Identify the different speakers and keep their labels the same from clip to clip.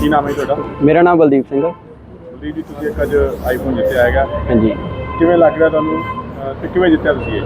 Speaker 1: ਕੀ ਨਾਮ ਹੈ ਤੁਹਾਡਾ?
Speaker 2: ਮੇਰਾ ਨਾਮ ਬਲਦੀਪ ਸਿੰਘ ਹੈ।
Speaker 1: ਜੀ ਜੀ ਤੁਸੀਂ ਇੱਕ ਅੱਜ ਆਈਫੋਨ ਜਿੱਤਿਆ ਹੈਗਾ।
Speaker 2: ਹਾਂਜੀ।
Speaker 1: ਕਿਵੇਂ ਲੱਗ ਰਿਹਾ ਤੁਹਾਨੂੰ? ਤੇ ਕਿਵੇਂ ਜਿੱਤਿਆ ਤੁਸੀਂ ਇਹ?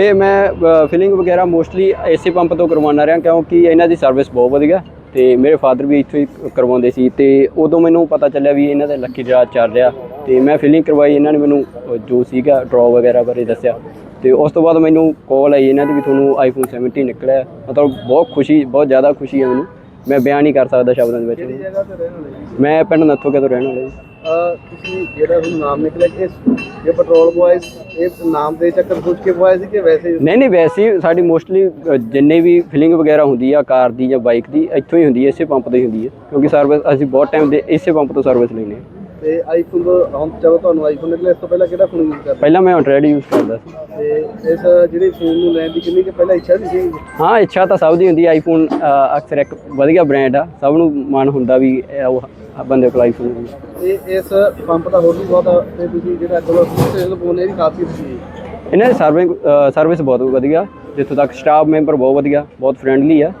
Speaker 2: ਇਹ ਮੈਂ ਫਿਲਿੰਗ ਵਗੈਰਾ ਮੋਸਟਲੀ ਏਸੀ ਪੰਪ ਤੋਂ ਕਰਵਾਉਣਾ ਰਿਹਾ ਕਿਉਂਕਿ ਇਹਨਾਂ ਦੀ ਸਰਵਿਸ ਬਹੁਤ ਵਧੀਆ ਤੇ ਮੇਰੇ ਫਾਦਰ ਵੀ ਇੱਥੋਂ ਹੀ ਕਰਵਾਉਂਦੇ ਸੀ ਤੇ ਉਦੋਂ ਮੈਨੂੰ ਪਤਾ ਚੱਲਿਆ ਵੀ ਇਹਨਾਂ ਦਾ ਲੱਕੀ ਡਰਾ ਚੱਲ ਰਿਹਾ ਤੇ ਮੈਂ ਫਿਲਿੰਗ ਕਰਵਾਈ ਇਹਨਾਂ ਨੇ ਮੈਨੂੰ ਜੋ ਸੀਗਾ ਡਰਾ ਵਗੈਰਾ ਬਾਰੇ ਦੱਸਿਆ। ਤੇ ਉਸ ਤੋਂ ਬਾਅਦ ਮੈਨੂੰ ਕਾਲ ਆਈ ਇਹਨਾਂ ਦੀ ਵੀ ਤੁਹਾਨੂੰ ਆਈਫੋਨ 17 ਨਿਕਲਿਆ। ਮਤਲਬ ਬਹੁਤ ਖੁਸ਼ੀ ਬਹੁਤ ਜ਼ਿਆਦਾ ਖੁਸ਼ੀ ਹੈ ਮੈਨੂੰ। ਮੈਂ ਬਿਆਨ ਨਹੀਂ ਕਰ ਸਕਦਾ ਸ਼ਬਦਾਂ ਦੇ ਵਿੱਚ।
Speaker 3: ਜਗ੍ਹਾ ਤੇ ਰਹਿਣ ਵਾਲੇ
Speaker 2: ਮੈਂ ਪਿੰਡ ਨੱਥੋਕੇ ਤੋਂ ਰਹਿਣ ਵਾਲਾ ਜੀ।
Speaker 3: ਅਹ ਤੁਸੀਂ ਜਿਹੜਾ ਹੁਣ ਨਾਮ ਨਿਕਲਿਆ ਕਿ ਇਹ ਇਹ ਪੈਟਰੋਲ ਬॉयਜ਼ ਇਹ ਨਾਮ ਦੇ ਚੱਕਰ ਸੋਚ ਕੇ ਸੀ ਕਿ ਵੈਸੇ ਹੀ?
Speaker 2: ਨਹੀਂ ਨਹੀਂ ਵੈਸੇ ਹੀ ਸਾਡੀ ਮੋਸਟਲੀ ਜਿੰਨੇ ਵੀ ਫਿਲਿੰਗ ਵਗੈਰਾ ਹੁੰਦੀ ਆ ਕਾਰ ਦੀ ਜਾਂ ਬਾਈਕ ਦੀ ਇੱਥੋਂ ਹੀ ਹੁੰਦੀ ਹੈ ਇਸੇ ਪੰਪ ਤੋਂ ਹੀ ਹੁੰਦੀ ਹੈ ਕਿਉਂਕਿ ਸਰਵਿਸ ਅਸੀਂ ਬਹੁਤ ਟਾਈਮ ਦੇ ਇਸੇ ਪੰਪ ਤੋਂ ਸਰਵਿਸ ਲੈਂਦੇ ਹਾਂ
Speaker 3: ਤੇ ਆਈਫੋਨ ਤੋਂ ਹੁਣ ਚਲੋ ਤੁਹਾਨੂੰ ਆਈਫੋਨ ਨਿਕਲਿਆ ਇਸ ਤੋਂ ਪਹਿਲਾਂ ਕਿਹੜਾ ਫੋਨ ਯੂਜ਼ ਕਰਦੇ?
Speaker 2: ਪਹਿਲਾਂ ਮੈਂ ਐਂਡਰਾਇਡ ਯੂਜ਼ ਕਰਦਾ ਸੀ।
Speaker 3: ਤੇ ਇਸ ਜਿਹੜੇ ਫੋਨ ਨੂੰ ਲੈਣ ਦੀ ਕਿੰਨੀ ਕਿ ਪਹਿਲਾਂ ਇੱਛਾ ਸੀ?
Speaker 2: ਹਾਂ ਇੱਛਾ ਤਾਂ ਸਭ ਦੀ ਹੁੰਦੀ ਆਈਫੋਨ ਅਕਸਰ ਇੱਕ ਵਧੀਆ ਬ੍ਰਾਂਡ ਆ। ਸਭ ਨੂੰ ਮਨ ਹੁੰਦਾ ਵੀ ਇਹ ਉਹ ਬੰਦੇ ਕੋਲ ਆਈਫੋਨ ਹੋਵੇ।
Speaker 3: ਇਹ ਇਸ ਪੰਪ ਦਾ ਹੋਰ ਵੀ ਬਹੁਤ ਆ ਤੇ ਤੁਸੀਂ ਜਿਹੜਾ ਚਲੋ ਸੇਲ ਫੋਨ ਇਹ ਵੀ ਕਾਫੀ ਸੀ
Speaker 2: ਇਹਨਾਂ ਦੀ ਸਰਵਿਸ ਸਰਵਿਸ ਬਹੁਤ ਵਧੀਆ। ਜਿੱਥੋਂ ਤੱਕ ਸਟਾਫ ਮੈਂਬਰ ਬਹੁਤ ਵਧੀਆ ਬਹੁਤ ਫਰੈਂਡਲੀ ਆ।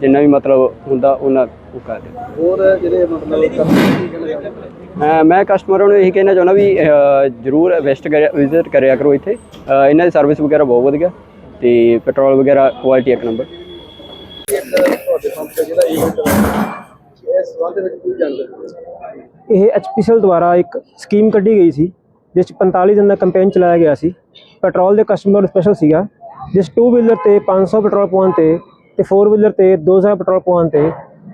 Speaker 2: ਜਿੰਨਾ ਵੀ ਮਤਲਬ ਹੁੰਦਾ ਉਹਨਾਂ ਉਹ
Speaker 3: ਹੋਰ ਜਿਹੜੇ ਮਤਲਬ
Speaker 2: ਮੈਂ ਕਸਟਮਰਾਂ ਨੂੰ ਇਹੀ ਕਹਿਣਾ ਚਾਹੁੰਦਾ ਵੀ ਜਰੂਰ ਕਰਿਆ ਵਿਜ਼ਿਟ ਕਰਿਆ ਕਰੋ ਇੱਥੇ। ਇਹਨਾਂ ਦੀ ਸਰਵਿਸ ਵਗੈਰਾ ਬਹੁਤ ਵਧੀਆ। ਤੇ ਪੈਟਰੋਲ ਵਗੈਰਾ ਕੁਆਲਿਟੀ ਇੱਕ ਨੰਬਰ
Speaker 3: ਤੁਹਾਡੇ ਪੰਪ ਤੇ ਜਿਹੜਾ ਇਵੈਂਟ ਇਸ ਸੰਬੰਧ ਵਿੱਚ ਕੀ ਜਾਣਕਾਰੀ
Speaker 4: ਇਹ ਐਚਪੀਸੀਐਲ ਦੁਆਰਾ ਇੱਕ ਸਕੀਮ ਕੱਢੀ ਗਈ ਸੀ ਜਿਸ 'ਚ 45 ਦਿਨ ਦਾ ਕੈਂਪੇਨ ਚਲਾਇਆ ਗਿਆ ਸੀ। ਪੈਟਰੋਲ ਦੇ ਕਸਟਮਰ ਸਪੈਸ਼ਲ ਸੀਗਾ ਜਿਸ 2 ਵੀਲਰ ਤੇ 500 ਪੈਟਰੋਲ ਪਵਾਉਣ ਤੇ ਤੇ 4 ਵੀਲਰ ਤੇ 2000 ਪੈਟਰੋਲ ਪਵਾਉਣ ਤੇ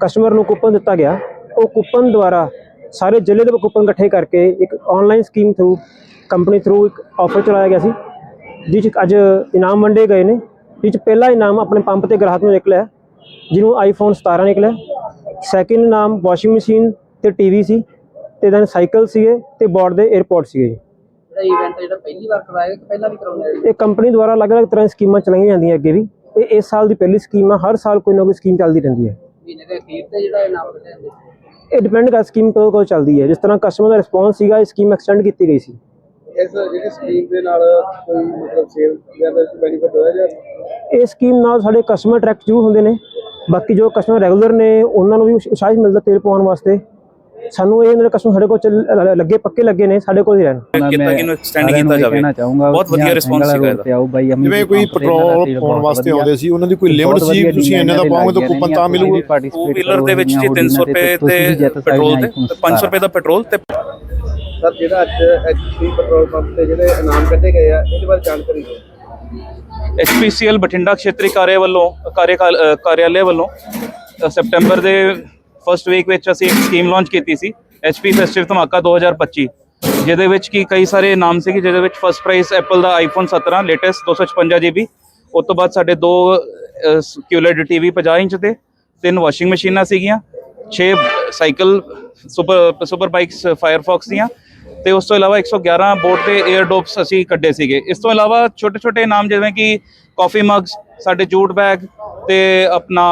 Speaker 4: ਕਸਟਮਰ ਨੂੰ ਕੂਪਨ ਦਿੱਤਾ ਗਿਆ ਉਹ ਕੂਪਨ ਦੁਆਰਾ ਸਾਰੇ ਜ਼ਿਲ੍ਹੇ ਦੇ ਕੂਪਨ ਇਕੱਠੇ ਕਰਕੇ ਇੱਕ online scheme through company through ਇੱਕ ਆਫਰ ਚਲਾਇਆ ਗਿਆ ਸੀ ਜਿਸ ਅੱਜ ਇਨਾਮ ਵੰਡੇ ਗਏ ਨੇ ਜਿਸ ਪਹਿਲਾ ਇਨਾਮ ਆਪਣੇ ਪੰਪ ਤੇ ਗ੍ਰਾਹਕ ਨੂੰ ਨਿਕਲਿਆ ਜਿਹਨੂੰ ਆਈਫੋਨ 17 ਨਿਕਲਿਆ ਸੈਕਿੰਡ ਨਾਮ ਵਾਸ਼ਿੰਗ ਮਸ਼ੀਨ ਤੇ ਟੀਵੀ ਸੀ ਤੇ ਦੈਨ ਸਾਈਕਲ ਸੀਗੇ ਤੇ ਬੋਰਡ ਦੇ 에어ਪੋਰਟ ਸੀਗੇ ਜੀ।
Speaker 3: ਜਿਹੜਾ ਇਵੈਂਟ ਜਿਹੜਾ ਪਹਿਲੀ ਵਾਰ ਕਰਵਾਇਆ ਕਿ ਪਹਿਲਾਂ ਵੀ ਕਰਾਉਂਦੇ
Speaker 4: ਇਹ ਕੰਪਨੀ ਦੁਆਰਾ ਅਲੱਗ-ਅਲੱਗ ਤਰ੍ਹਾਂ ਦੀ ਸਕੀਮਾਂ ਚਲਾਈਆਂ ਜਾਂਦੀਆਂ ਅੱਗੇ ਵੀ ਇਹ ਇਸ ਸਾਲ ਦੀ ਪਹਿਲੀ ਸਕੀਮ ਆ ਹਰ ਸਾਲ ਕੋਈ ਨਾ ਕੋਈ ਸਕੀਮ ਚੱਲਦੀ ਰਹਿੰਦੀ ਹੈ
Speaker 3: ਮਹੀਨੇ ਦੇ ਅਖੀਰ ਤੇ ਜਿਹੜਾ ਇਨਾਮ ਮਿਲਦਾ ਜਾਂਦੇ
Speaker 4: ਇਹ ਡਿਪੈਂਡ ਕਰ ਸਕੀਮ ਕਦੋਂ ਕਦੋਂ ਚੱਲਦੀ ਹੈ। ਜਿਸ ਤਰ੍ਹਾਂ ਕਸਟਮਰ ਦਾ ਰਿਸਪੌਂਸ ਸੀਗਾ ਇਹ ਸਕੀਮ ਐਕਸਟੈਂਡ ਕੀਤੀ ਗਈ ਸੀ।
Speaker 3: ਇਸ ਜਿਹੜੀ ਸਕੀਮ ਦੇ ਨਾਲ ਕੋਈ ਮਤਲਬ ਸੇਲ ਜਾਂ ਬੈਨੀਫਿਟ ਹੋਇਆ ਜਾਂ?
Speaker 4: ਇਹ ਸਕੀਮ ਨਾਲ ਸਾਡੇ ਕਸਟਮਰ ਟਰੈਕ ਜ਼ਰੂਰ ਹੁੰਦੇ ਨੇ। ਬਾਕੀ ਜੋ ਕਸਟਮਰ ਰੈਗੂਲਰ ਨੇ ਉਹਨਾਂ ਨੂੰ ਵੀ ਉਤਸ਼ਾਹ ਮਿਲਦਾ ਤੇਲ ਪਵਾਉਣ ਵਾਸਤੇ। ਸਾਨੂੰ ਇਹ ਜਿਹੜੇ ਕਸਟਮਰ ਸਾਡੇ ਕੋਲ ਲੱਗੇ ਪੱਕੇ ਲੱਗੇ ਨੇ ਸਾਡੇ ਕੋਲ ਹੀ ਰਹਿਣ।
Speaker 5: ਕੀਤਾ ਕਿ ਇਹਨੂੰ ਐਕਸਟੈਂਡ ਕੀਤਾ ਜਾਵੇ? ਬਹੁਤ ਵਧੀਆ ਰਿਸਪੌਂਸ ਸੀਗਾ ਇਹਦਾ।
Speaker 6: ਜਿਵੇਂ ਕੋਈ ਪੈਟਰੋਲ ਪਾਉਣ ਵਾਸਤੇ ਆਉਂਦੇ ਸੀ ਉਹਨਾਂ ਦੀ ਕੋਈ ਲਿਮਟ ਸੀ ਤੁਸੀਂ ਇੰਨੇ ਦਾ ਪਾਓਗੇ ਤਾਂ ਕੂਪਨ ਤਾਂ ਮਿਲੂਗਾ?
Speaker 5: ਟੂ ਵੀਲਰ ਦੇ ਵਿੱਚ ਜੀ 300 ਰੁਪਏ ਤੇ ਪੈਟਰੋਲ ਤੇ ਤੇ 500 ਰੁਪਏ ਦਾ ਪੈਟਰੋਲ ਤੇ
Speaker 3: ਸਰ ਜਿਹੜਾ ਅੱਜ ਐਚਪੀ ਪੈਟਰੋਲ ਪੰਪ ਤੇ ਜਿਹੜੇ ਇਨਾਮ ਕੱਢੇ ਗਏ ਆ ਇਹਦੇ ਬਾਰੇ ਜਾਣਕਾਰੀ ਦਿਓ।
Speaker 5: ਐਚਪੀਸੀਐਲ ਬਠਿੰਡਾ ਖੇਤਰੀ ਕਾਰਿਆ ਵੱਲੋਂ ਕਾਰਿਆਕਾਲ ਕਾਰਿਆਲय ਵੱਲੋਂ ਸੈਪਟੈਂਬਰ ਦੇ ਫਰਸਟ ਵੀਕ ਵਿੱਚ ਅਸੀਂ ਇੱਕ ਸਕੀਮ ਲਾਂਚ ਕੀਤੀ ਸੀ ਐਚਪੀ ਫੈਸਟਿਵ ਧਮਾਕਾ 2025 ਜਿਹਦੇ ਵਿੱਚ ਕੀ ਕਈ ਸਾਰੇ ਨਾਮ ਸੀਗੇ, ਜਿਹਦੇ ਵਿੱਚ ਫਰਸਟ ਪ੍ਰਾਈਜ਼ ਐਪਲ ਦਾ ਆਈਫੋਨ 17 ਲੇਟੈਸਟ 256 ਜੀਬੀ ਉਸ ਤੋਂ ਬਾਅਦ ਸਾਡੇ ਦੋ ਕਿਊਲੇਡ ਟੀਵੀ 50 ਇੰਚ ਦੇ, ਤਿੰਨ ਵਾਸ਼ਿੰਗ ਮਸ਼ੀਨਾਂ ਸੀਗੀਆਂ 6 cycle super super bikes Firefox ਦੀਆਂ, ਤੇ ਉਸ ਤੋਂ ਇਲਾਵਾ 111 ਬੋਟ ਤੇ 에ਅਰ ਡੋਪਸ ਅਸੀਂ ਕੱਢੇ ਸੀਗੇ। ਇਸ ਤੋਂ ਇਲਾਵਾ ਛੋਟੇ ਛੋਟੇ ਨਾਮ ਜਿਵੇਂ ਕਿ ਕਾਫੀ ਮਗਸ ਸਾਡੇ ਜੂਟ ਬੈਗ ਤੇ ਆਪਣਾ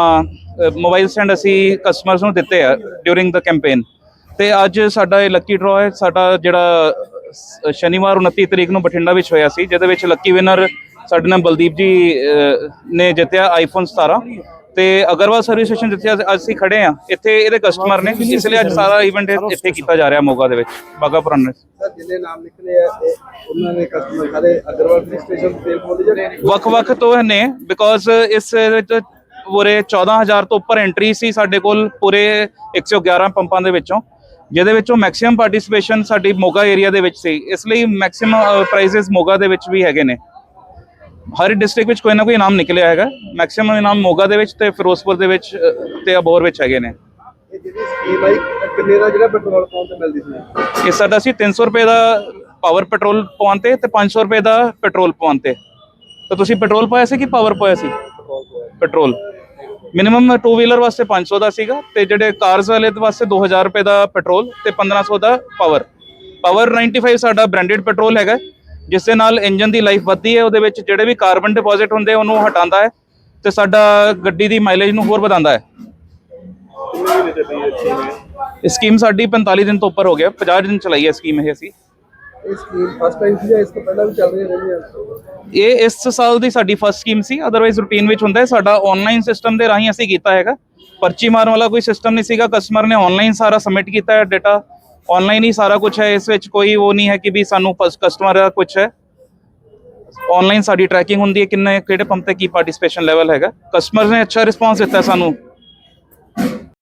Speaker 5: ਮੋਬਾਈਲ ਸਟੈਂਡ ਅਸੀਂ ਕਸਟਮਰਸ ਨੂੰ ਦਿੱਤੇ ਆ ਡਿਊਰਿੰਗ ਦਾ ਕੈਂਪੇਨ ਤੇ ਅੱਜ ਸਾਡਾ ਇਹ ਲੱਕੀ ਡਰਾ ਹੈ, ਸਾਡਾ ਜਿਹੜਾ ਸ਼ਨੀਵਾਰ 29 ਤਰੀਕ ਨੂੰ ਬਠਿੰਡਾ ਵਿੱਚ ਹੋਇਆ ਸੀ, ਜਿਹਦੇ ਵਿੱਚ ਲੱਕੀ ਵਿਨਰ ਸਾਡੇ ਨਾਲ ਬਲਦੀਪ ਜੀ ਨੇ ਜਿੱਤਿਆ ਆਈਫੋਨ 17 ਤੇ ਅਗਰਵਾਲ ਸਰਵਿਸ ਸਟੇਸ਼ਨ ਜਿੱਥੇ ਅੱਜ ਅਸੀਂ ਖੜੇ ਆ ਇੱਥੇ ਇਹਦੇ ਕਸਟਮਰ ਨੇ ਇਸ ਲਈ ਅੱਜ ਸਾਰਾ ਇਵੈਂਟ ਇੱਥੇ ਕੀਤਾ ਜਾ ਰਿਹਾ ਮੋਗਾ ਦੇ ਵਿੱਚ ਬਾਗਾ ਪੁਰਾਣੇ
Speaker 3: ਸਰ ਜਿੰਨੇ ਨਾਮ ਨਿਕਲੇ ਆ ਇਹ ਉਹਨਾਂ ਦੇ ਕਸਟਮਰ ਸਾਰੇ ਅਗਰਵਾਲ ਪੁਲਿਸ ਸਟੇਸ਼ਨ ਤੇ ਤੇਲ ਪਾਉਂਦੇ ਜਾਂ
Speaker 5: ਵੱਖ-ਵੱਖ ਤੋਂ ਨੇ ਬਿਕੋਜ਼ ਇਸ ਵਿੱਚ ਪੂਰੇ 14000 ਤੋਂ ਉੱਪਰ ਐਂਟਰੀ ਸੀ ਸਾਡੇ ਕੋਲ ਪੂਰੇ 111 ਪੰਪਾਂ ਦੇ ਵਿੱਚੋਂ ਜਿਹਦੇ ਵਿੱਚੋਂ ਮੈਕਸਿਮਮ ਪਾਰਟਿਸਿਪੇਸ਼ਨ ਸਾਡੀ ਮੋਗਾ ਏਰੀਆ ਦੇ ਵਿੱਚ ਸੀ। ਇਸ ਲਈ ਮੈਕਸਿਮਮ ਪ੍ਰਾਈਜ਼ਸ ਮੋਗਾ ਦੇ ਵਿੱਚ ਵੀ ਹੈਗੇ ਨੇ। ਹਰ ਡਿਸਟ੍ਰਿਕਟ ਵਿੱਚ ਕੋਈ ਨਾ ਕੋਈ ਇਨਾਮ ਨਿਕਲਿਆ ਹੈਗਾ। ਮੈਕਸਿਮਮ ਇਨਾਮ ਮੋਗਾ ਦੇ ਵਿੱਚ ਤੇ ਫਿਰੋਜ਼ਪੁਰ ਦੇ ਵਿੱਚ ਤੇ ਅਬੋਹਰ ਵਿੱਚ ਹੈਗੇ ਨੇ।
Speaker 3: ਇਹ ਜਿਹੜੀ ਸਕੀਮ ਆਈ ਇਹ ਕਿੰਨੇ ਦਾ ਜਿਹੜਾ ਪੈਟਰੋਲ ਪੰਪ ਤੇ ਮਿਲਦੀ ਸੀ?
Speaker 5: ਇਹ ਸਾਡਾ ਸੀ 300 ਰੁਪਏ ਦਾ ਪਾਵਰ ਪੈਟਰੋਲ ਪਵਾਉਣ ਤੇ ਤੇ 500 ਰੁਪਏ ਦਾ ਪੈਟਰੋਲ ਪਵਾਉਣ ਤੇ। ਤਾਂ ਤੁਸੀਂ ਪੈਟਰੋਲ ਪਾਇਆ ਸੀ ਕਿ ਪਾਵਰ ਪਾਇਆ ਸੀ? ਪੈਟਰੋਲ ਮਿਨੀਮਮ 2 ਵੀਲਰ ਵਾਸਤੇ 500 ਦਾ ਸੀਗਾ ਤੇ ਜਿਹੜੇ ਕਾਰਸ ਵਾਲੇ ਦੇ ਵਾਸਤੇ 2000 ਰੁਪਏ ਦਾ ਪੈਟਰੋਲ ਤੇ 1500 ਦਾ ਪਾਵਰ ਪਾਵਰ 95 ਸਾਡਾ ਬ੍ਰਾਂਡਡ ਪੈਟਰੋਲ ਹੈਗਾ। ਜਿਸ ਦੇ ਨਾਲ ਇੰਜਨ ਦੀ ਲਾਈਫ ਵੱਧਦੀ ਹੈ ਉਹਦੇ ਵਿੱਚ ਜਿਹੜੇ ਵੀ ਕਾਰਬਨ ਡਿਪੋਜ਼ਿਟ ਹੁੰਦੇ ਉਹਨੂੰ ਹਟਾਉਂਦਾ ਹੈ ਤੇ ਸਾਡਾ ਗੱਡੀ ਦੀ ਮਾਈਲੇਜ ਨੂੰ ਹੋਰ ਵਧਾਉਂਦਾ ਹੈ। ਇਹ ਸਕੀਮ ਸਾਡੀ 45 ਦਿਨ ਤੋਂ ਉੱਪਰ ਹੋ ਗਿਆ 50 ਦਿਨ ਚਲਾਈ ਹੈ ਸਕੀਮ ਇਹ ਅਸੀਂ।
Speaker 3: ਇਹ ਸਕੀਮ ਫਸਟ ਟਾਈਮ ਸੀ ਜਾਂ ਇਸ ਤੋਂ ਪਹਿਲਾਂ ਵੀ ਚੱਲ ਰਹੀ ਰਹਿੰਦੀ ਹੈ?
Speaker 5: ਇਹ ਇਸ ਸਾਲ ਦੀ ਸਾਡੀ ਫਸਟ ਸਕੀਮ ਸੀ ਅਦਰਵਾਈਜ਼ ਰੂਟੀਨ ਵਿੱਚ ਹੁੰਦਾ ਹੈ। ਸਾਡਾ ਆਨਲਾਈਨ ਸਿਸਟਮ ਦੇ ਰਾਹੀਂ ਅਸੀਂ ਕੀਤਾ ਹੈਗਾ। ਪਰਚੀ ਮਾਰਨ ਵਾਲਾ ਕੋਈ ਸਿਸਟਮ ਨਹੀਂ ਸੀਗਾ ਕਸਟਮਰ ਨੇ ਆਨਲਾਈਨ ਸਾਰਾ ਸਬਮਿਟ ਕੀਤਾ ਹੈ ਡਾਟਾ ਆਨਲਾਈਨ ਹੀ ਸਾਰਾ ਕੁਝ ਹੈ, ਇਸ ਵਿੱਚ ਕੋਈ ਉਹ ਨਹੀਂ ਹੈ ਕਿ ਵੀ ਸਾਨੂੰ ਕਸਟਮਰ ਦਾ ਕੁਝ ਹੈ। ਆਨਲਾਈਨ ਸਾਡੀ ਟਰੈਕਿੰਗ ਹੁੰਦੀ ਹੈ, ਕਿੰਨੇ, ਕਿਹੜੇ ਪੰਪ ਤੇ ਕੀ ਪਾਰਟਿਸਿਪੇਸ਼ਨ ਲੈਵਲ ਹੈਗਾ। ਕਸਟਮਰ ਨੇ ਅੱਛਾ ਰਿਸਪਾਂਸ ਦਿੱਤਾ ਸਾਨੂੰ।